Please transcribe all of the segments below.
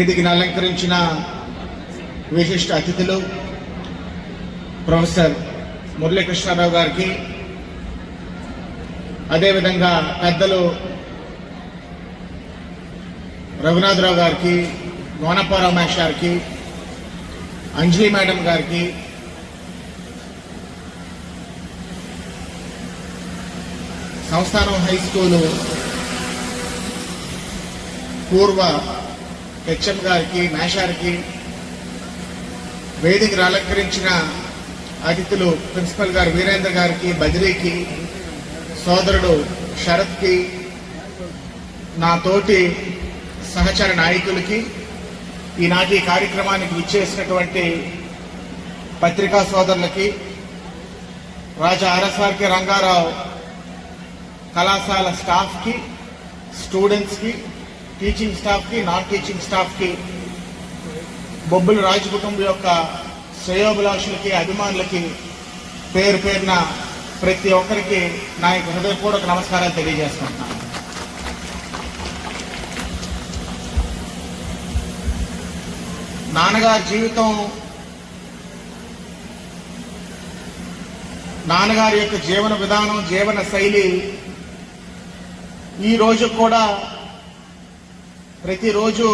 వేదికను అలంకరించిన విశిష్ట అతిథులు ప్రొఫెసర్ మురళీకృష్ణారావు గారికి అదేవిధంగా పెద్దలు రఘునాథరావు గారికి గోనప్పారావు మహేష్ గారికి అంజలి మేడం గారికి సంస్థానం హై స్కూలు పూర్వ హెచ్ఎం గారికి మేషారికి వేదికను అలంకరించిన అతిథులు ప్రిన్సిపల్ గారు వీరేంద్ర గారికి బద్రీకి సోదరుడు శరత్కి నా తోటి సహచర నాయకులకి ఈనాటి కార్యక్రమానికి విచ్చేసినటువంటి పత్రికా సోదరులకి రాజా ఆర్ఎస్ఆర్కి రంగారావు కళాశాల స్టాఫ్కి స్టూడెంట్స్కి టీచింగ్ స్టాఫ్కి నాన్ టీచింగ్ స్టాఫ్కి బొబ్బుల రాజు కుటుంబం యొక్క శ్రేయోభిలాషులకి అభిమానులకి పేరు పేరున ప్రతి ఒక్కరికి నా యొక్క హృదయపూర్వక నమస్కారాలు తెలియజేస్తున్నాను. నాన్నగారి జీవితం నాన్నగారి యొక్క జీవన విధానం జీవన శైలి ఈ రోజు కూడా ప్రతిరోజు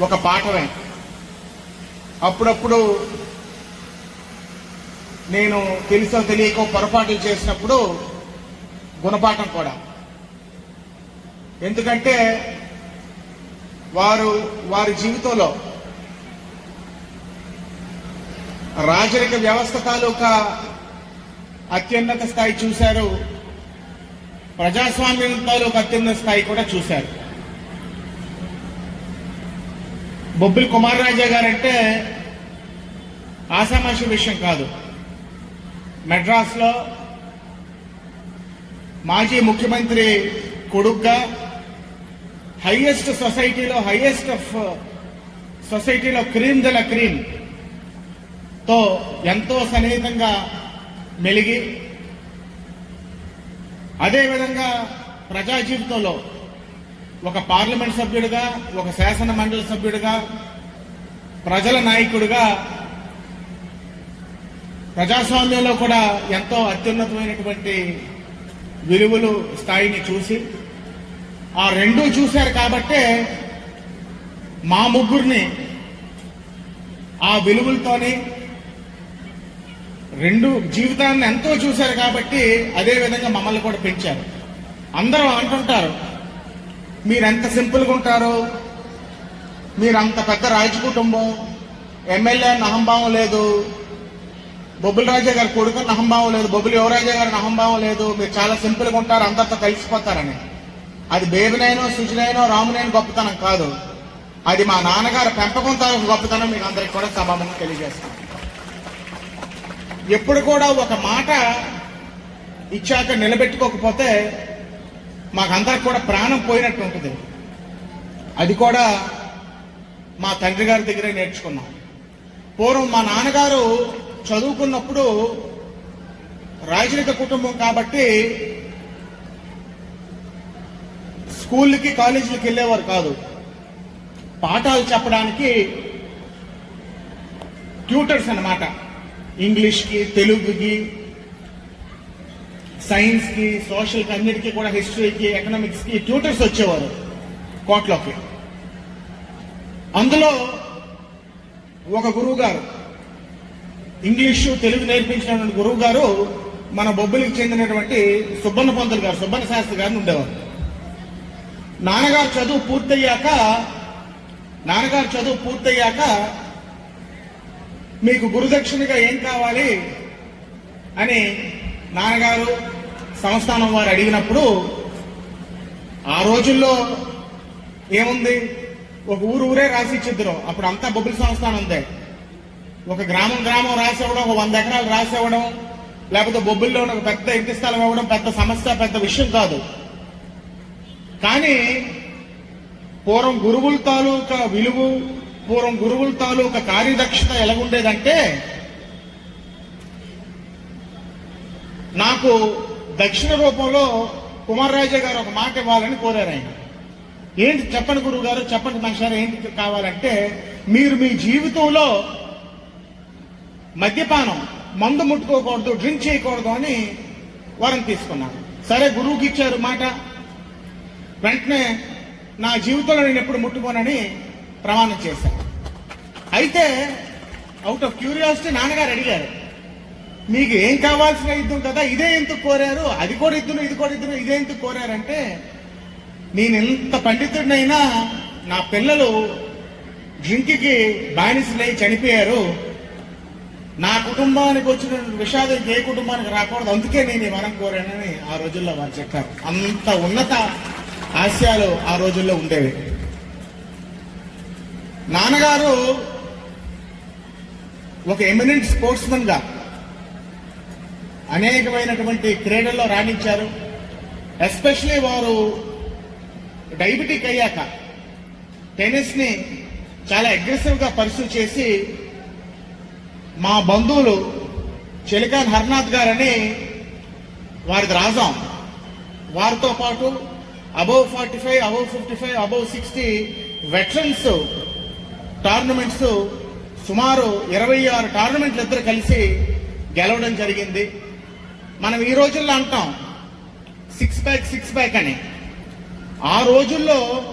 ఒక పాఠమే అప్పుడప్పుడు నేను తెలుసో తెలియకో పొరపాట్లు చేసినప్పుడు గుణపాఠం కూడా. ఎందుకంటే వారు వారి జీవితంలో రాజరిక వ్యవస్థ తాలూకా అత్యున్నత స్థాయి చూశారు. ప్రజాస్వామ్యం తాలూకా అత్యున్నత స్థాయి కూడా చూశారు. బొబ్బిలి కుమార్ రాజా గారంటే ఆసామాషి విషయం కాదు. మెడ్రాస్లో మాజీ ముఖ్యమంత్రి కొడుగ్గా హైయెస్ట్ సొసైటీలో హైయెస్ట్ ఆఫ్ సొసైటీలో క్రీమ్ దల క్రీమ్తో ఎంతో సన్నిహితంగా మెలిగి అదేవిధంగా ప్రజా జీవితంలో ఒక పార్లమెంట్ సభ్యుడిగా ఒక శాసన మండలి సభ్యుడిగా ప్రజల నాయకుడిగా ప్రజాస్వామ్యంలో కూడా ఎంతో అత్యున్నతమైనటువంటి విలువలు స్థాయిని చూసి ఆ రెండూ చూశారు కాబట్టే మా ముగ్గురిని ఆ విలువలతోని రెండు జీవితాన్ని ఎంతో చూశారు కాబట్టి అదే విధంగా మమ్మల్ని కూడా పెంచారు. అందరూ అంటుంటారు మీరెంత సింపుల్గా ఉంటారో మీరు అంత పెద్ద రాజ కుటుంబం ఎమ్మెల్యే నహంభావం లేదు బొబ్బుల రాజా గారి కొడుకు నహంభావం లేదు బొబ్బులు యువరాజా గారి నహంభావం లేదు మీరు చాలా సింపుల్గా ఉంటారు అందరితో కలిసిపోతారని. అది బేబినైనో సుజనైనో రామునైన గొప్పతనం కాదు. అది మా నాన్నగారు పెంపకం తాలూకు గొప్పతనం మీకు అందరికి కూడా సభాముఖం తెలియజేస్తాం. ఎప్పుడు కూడా ఒక మాట ఇచ్చాక నిలబెట్టుకోకపోతే మాకందరికి కూడా ప్రాణం పోయినట్టు ఉంటుంది. అది కూడా మా తండ్రి గారి దగ్గరే నేర్చుకున్నాం. పూర్వం మా నాన్నగారు చదువుకున్నప్పుడు రాజరిక కుటుంబం కాబట్టి స్కూళ్ళకి కాలేజీలకు వెళ్ళేవారు కాదు. పాఠాలు చెప్పడానికి ట్యూటర్స్ అన్నమాట. ఇంగ్లీష్కి తెలుగుకి సైన్స్కి సోషల్కి అన్నిటికీ కూడా హిస్టరీకి ఎకనామిక్స్కి ట్యూటర్స్ వచ్చేవారు కోట్లోకి. అందులో ఒక గురువు గారు ఇంగ్లీషు తెలుగు నేర్పించినటువంటి గురువు గారు మన బొబ్బిలికి చెందినటువంటి సుబ్బన్న పంతులు గారు సుబ్బన్న శాస్త్రి గారిని ఉండేవారు. నాన్నగారు చదువు పూర్తయ్యాక నాన్నగారు చదువు పూర్తయ్యాక మీకు గురుదక్షిణగా ఏం కావాలి అని నాన్నగారు సంస్థానం వారు అడిగినప్పుడు ఆ రోజుల్లో ఏముంది? ఒక ఊరు ఊరే రాసి ఇచ్చిద్దరు. అప్పుడు అంతా బొబ్బిలి సంస్థానం ఉంది. ఒక గ్రామం గ్రామం రాసి ఇవ్వడం ఒక వంద ఎకరాలు రాసి ఇవ్వడం లేకపోతే బొబ్బిల్లో ఒక పెద్ద ఇంటి స్థలం ఇవ్వడం పెద్ద సమస్య పెద్ద విషయం కాదు. కానీ పూర్వం గురువుల తాలూకా విలువ పూర్వం గురువుల తాలూకా కార్యదక్షత ఎలాగుండేదంటే నాకు దక్షిణ రూపంలో కుమారరాజా గారు ఒక మాట ఇవ్వాలని కోరారు ఆయన. ఏంటి చెప్పండి గురువు గారు చెప్పండి మనిషి ఏంటి కావాలంటే మీరు మీ జీవితంలో మద్యపానం మందు ముట్టుకోకూడదు డ్రింక్ చేయకూడదు అని వరం తీసుకున్నాను సరే గురువుకి ఇచ్చారు మాట. వెంటనే నా జీవితంలో నేను ఎప్పుడు ముట్టుకోనని ప్రమాణం చేశాను. అయితే అవుట్ ఆఫ్ క్యూరియాసిటీ నాన్నగారు అడిగారు మీకు ఏం కావాల్సిన యుద్ధం కదా ఇదే ఎందుకు కోరారు? అది కూడా యుద్ధం ఇది కూడా యుద్ధం ఇదే ఎందుకు కోరారంటే నేను ఎంత పండితుడినైనా నా పిల్లలు డ్రింక్కి బానిసలై చనిపోయారు. నా కుటుంబానికి వచ్చిన విషాదం ఏ కుటుంబానికి రాకూడదు అందుకే నేను ఈ వరం కోరానని ఆ రోజుల్లో వారు చెప్పారు. అంత ఉన్నత ఆశయాలు ఆ రోజుల్లో ఉండేవి. నాన్నగారు ఒక ఎమినెంట్ స్పోర్ట్స్మెన్గా గా అనేకమైనటువంటి క్రీడల్లో రాణించారు. ఎస్పెషలీ వారు డయాబెటిక్ అయ్యాక టెన్నిస్ని చాలా అగ్రెసివ్గా పర్సూ చేసి మా బంధువులు చెలికాన్ హర్నాథ్ గారని వారిది రాజాం. వారితో పాటు above forty five above fifty five above sixty veterans tournaments సుమారు ఇరవై ఆరు టోర్నమెంట్లు ఇద్దరు కలిసి గెలవడం జరిగింది. మనం ఈ రోజుల్లో అంటాం సిక్స్ ప్యాక్ సిక్స్ ప్యాక్ అని. ఆ రోజుల్లో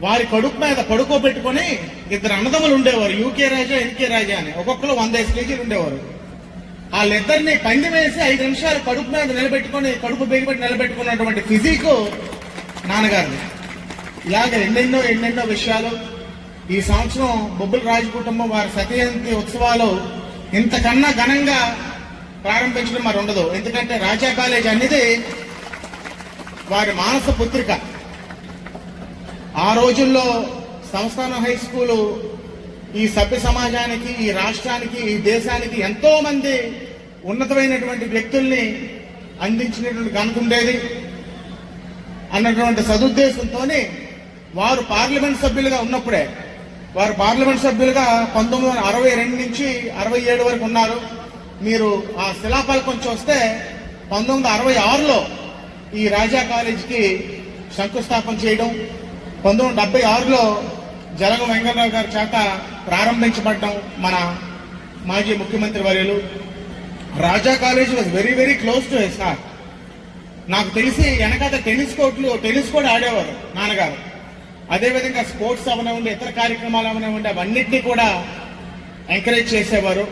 వారి కడుపు మీద పడుకోబెట్టుకొని ఇద్దరు అన్నదమ్ములు ఉండేవారు యూకే రాజా ఎన్కే రాజా అని. ఒక్కొక్కరు వంద కేజీలు ఉండేవారు. వాళ్ళిద్దరిని పంది వేసి ఐదు నిమిషాలు కడుపు మీద నిలబెట్టుకొని కడుపు బిగిపెట్టి నిలబెట్టుకున్నటువంటి ఫిజిక్ నాన్నగారు ఇలాగ ఎన్నెన్నో ఎన్నెన్నో విషయాలు. ఈ సంవత్సరం బొబ్బుల రాజు కుటుంబం వారి సతయంతి ఉత్సవాలు ఇంతకన్నా ఘనంగా ప్రారంభించడం మరి ఉండదు. ఎందుకంటే రాజా కాలేజ్ అనేది వారి మానస పుత్రిక. ఆ రోజుల్లో సంస్థాన హై స్కూలు ఈ సభ్య సమాజానికి ఈ రాష్ట్రానికి ఈ దేశానికి ఎంతో మంది ఉన్నతమైనటువంటి వ్యక్తుల్ని అందించినటువంటి ఘనత ఉండేది. అన్నటువంటి సదుద్దేశంతో వారు పార్లమెంట్ సభ్యులుగా ఉన్నప్పుడే వారు పార్లమెంట్ సభ్యులుగా పంతొమ్మిది వందల అరవై రెండు నుంచి అరవై ఏడు వరకు ఉన్నారు. మీరు ఆ శిలాఫలకం చూస్తే పంతొమ్మిది అరవై ఆరులో ఈ రాజా కాలేజీకి శంకుస్థాపన చేయడం పంతొమ్మిది డెబ్బై ఆరులో జలగం వెంకటరావు గారి చేత ప్రారంభించబడ్డం మన మాజీ ముఖ్యమంత్రి వర్యులు. Raja college was very very close to his heart నాకు తెలిసి వెనకాత టెన్నిస్ కోర్టులు టెన్నిస్ కూడా ఆడేవారు నాన్నగారు. అదేవిధంగా స్పోర్ట్స్ అవనివ్వండి ఇతర కార్యక్రమాలు అవనివ్వండి అవన్నింటినీ కూడా ఎంకరేజ్ చేసేవారు.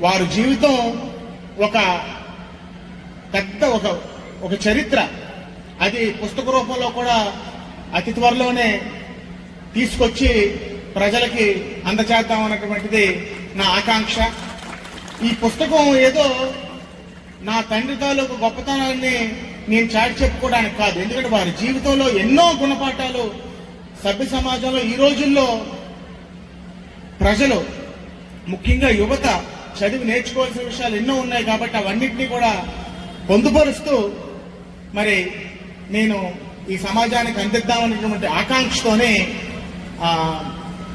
వారి జీవితం ఒక పెద్ద ఒక ఒక చరిత్ర. అది పుస్తక రూపంలో కూడా అతి త్వరలోనే తీసుకొచ్చి ప్రజలకి అందచేద్దాం అన్నటువంటిది నా ఆకాంక్ష. ఈ పుస్తకం ఏదో నా తండ్రి తాలూకు గొప్పతనాన్ని నేను చాటి చెప్పుకోవడానికి కాదు. ఎందుకంటే వారి జీవితంలో ఎన్నో గుణపాఠాలు సభ్య సమాజంలో ఈ రోజుల్లో ప్రజలు ముఖ్యంగా యువత చదివి నేర్చుకోవాల్సిన విషయాలు ఎన్నో ఉన్నాయి కాబట్టి అవన్నింటినీ కూడా పొందుపరుస్తూ మరి నేను ఈ సమాజానికి అందిద్దామనేటువంటి ఆకాంక్షతోనే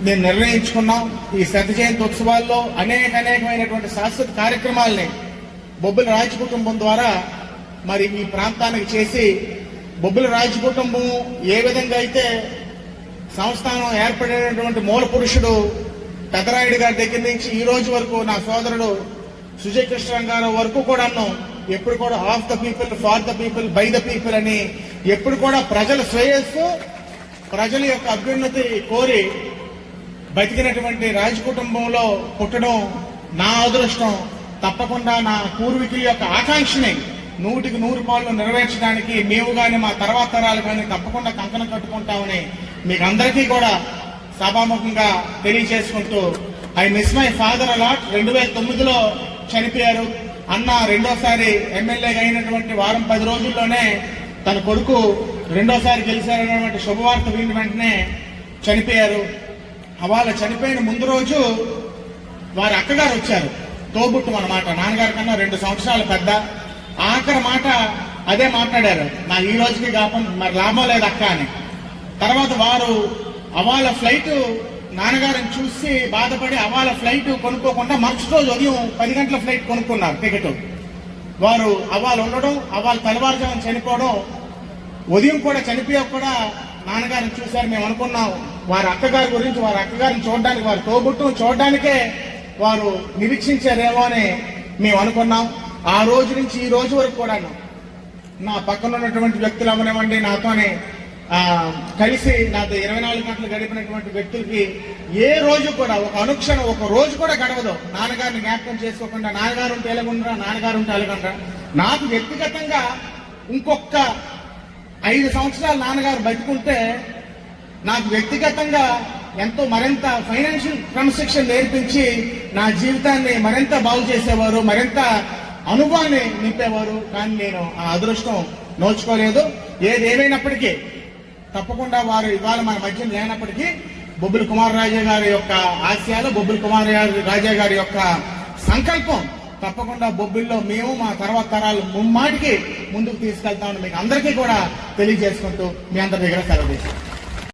నేను నిర్ణయించుకున్నాం. ఈ శత జయంతి ఉత్సవాల్లో అనేక అనేకమైనటువంటి శాశ్వత కార్యక్రమాల్ని బొబ్బుల రాజ కుటుంబం ద్వారా మరి ఈ ప్రాంతానికి చేసి బొబ్బుల రాజ కుటుంబం ఏ విధంగా అయితే సంస్థానం ఏర్పడినటువంటి మూల పురుషుడు పెదరాయుడు గారి దగ్గర నుంచి ఈ రోజు వరకు నా సోదరుడు సుజయ్ కృష్ణ గారు వరకు కూడాను ఎప్పుడు కూడా of the people for the people by the people అని ఎప్పుడు కూడా ప్రజల శ్రేయస్సు ప్రజల యొక్క అభ్యున్నతి కోరి బతికినటువంటి రాజ కుటుంబంలో పుట్టడం నా అదృష్టం. తప్పకుండా నా పూర్వీకుల యొక్క ఆకాంక్షని నూటికి నూరు పాలు నెరవేర్చడానికి మేము కానీ మా తర్వాత తరాలు కానీ తప్పకుండా కంకణం కట్టుకుంటామని మీకు అందరికీ కూడా సభాముఖంగా తెలియజేసుకుంటూ I miss my father a lot రెండు వేల తొమ్మిదిలో చనిపోయారు. అన్న రెండోసారి ఎమ్మెల్యేగా అయినటువంటి వారం పది రోజుల్లోనే తన కొడుకు రెండోసారి గెలిచారనేటువంటి శుభవార్త విని వెంటనే చనిపోయారు. వాళ్ళ చనిపోయిన ముందు రోజు వారి అక్కగారు వచ్చారు. తోబుట్టు అన్నమాట. నాన్నగారి కన్నా రెండు సంవత్సరాలు పెద్ద. ఆఖరి మాట అదే మాట్లాడారు. నా ఈ రోజుకి కాపం మరి లాభం లేదు అక్క అని. తర్వాత వారు అవాళ ఫ్లైట్ నాన్నగారిని చూసి బాధపడి అవాళ ఫ్లైట్ కొనుక్కోకుండా మరుసటి రోజు ఉదయం పది గంటల ఫ్లైట్ కొనుక్కున్నారు టికెట్. వారు అవాళ్ళు ఉండడం అవాలు తెల్లవారుజామున చనిపోవడం ఉదయం కూడా చనిపోయాక కూడా నాన్నగారిని చూశారు. మేము అనుకున్నాం వారి అక్కగారి గురించి వారి అక్కగారిని చూడడానికి వారి తోబుట్టు చూడడానికే వారు నిరీక్షించారేమో అని మేము అనుకున్నాం. ఆ రోజు నుంచి ఈ రోజు వరకు కూడా నా పక్కన ఉన్నటువంటి వ్యక్తులు అవనివ్వండి నాతోనే కలిసి నాతో ఇరవై నాలుగు గంటలు గడిపినటువంటి వ్యక్తులకి ఏ రోజు కూడా ఒక అనుక్షణం ఒక రోజు కూడా గడవదు. నాన్నగారిని జ్ఞాపకం చేసుకోకుండా నాన్నగారు ఉంటే ఎలాగుండ్రా నాన్నగారు ఉంటే ఎలాగుండ్రా. నాకు వ్యక్తిగతంగా ఇంకొక ఐదు సంవత్సరాలు నాన్నగారు బతుకుంటే నాకు వ్యక్తిగతంగా ఎంతో మరింత ఫైనాన్షియల్ క్రమశిక్షణ నేర్పించి నా జీవితాన్ని మరింత బాగు చేసేవారు మరింత అనుభవాన్ని నింపేవారు. కానీ నేను ఆ అదృష్టం నోచుకోలేదు. ఏదేమైనప్పటికీ తప్పకుండా వారు ఇవాళ మన మధ్య లేనప్పటికీ బొబ్బుల కుమార్ రాజా గారి యొక్క ఆశయాలు బొబ్బుల కుమార్ రాజా గారి యొక్క సంకల్పం తప్పకుండా బొబ్బిల్లో మేము మా తర్వాత తరాలు ముమ్మాటికి ముందుకు తీసుకెళ్తామని మీకు అందరికీ కూడా తెలియజేసుకుంటూ మీ అందరి దగ్గర సెలవు తీసుకుంటాం